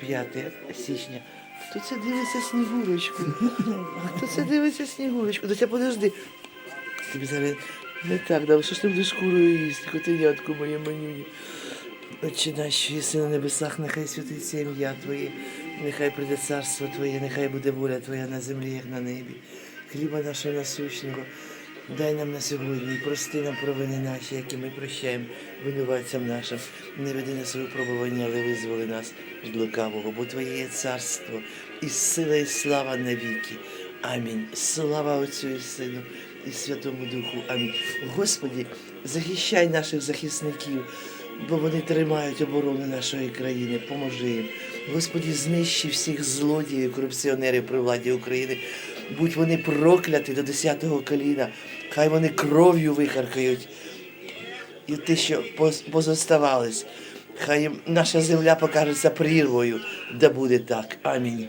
5 січня. Хто це дивиться снігурочку? Хто це дивиться снігурочку? Доця подожди. Тобі зараз не так дав, що ж ти будеш шкурою їсти, котенятку моє манюні. Отче наш, що єси на небесах, нехай святиться ім'я Твоє, нехай прийде царство Твоє, нехай буде воля Твоя на землі, як на небі. Хліба нашого насущного, дай нам на сьогодні прости нам провини наші, які ми прощаємо винуватцям нашим. Не веди нас у випробування, але визволи нас від лукавого, бо Твоє є царство, і сила, і слава навіки. Амінь. Слава Отцю і Сину і Святому Духу. Амінь. Господі, захищай наших захисників, бо вони тримають оборону нашої країни. Поможи їм. Господі, знищи всіх злодіїв, корупціонерів при владі України. Будь вони прокляті до 10-го коліна. Хай вони кров'ю вихаркають. І ті, що поз- позоставались. Хай наша земля покажеться прірвою, да буде так. Амінь.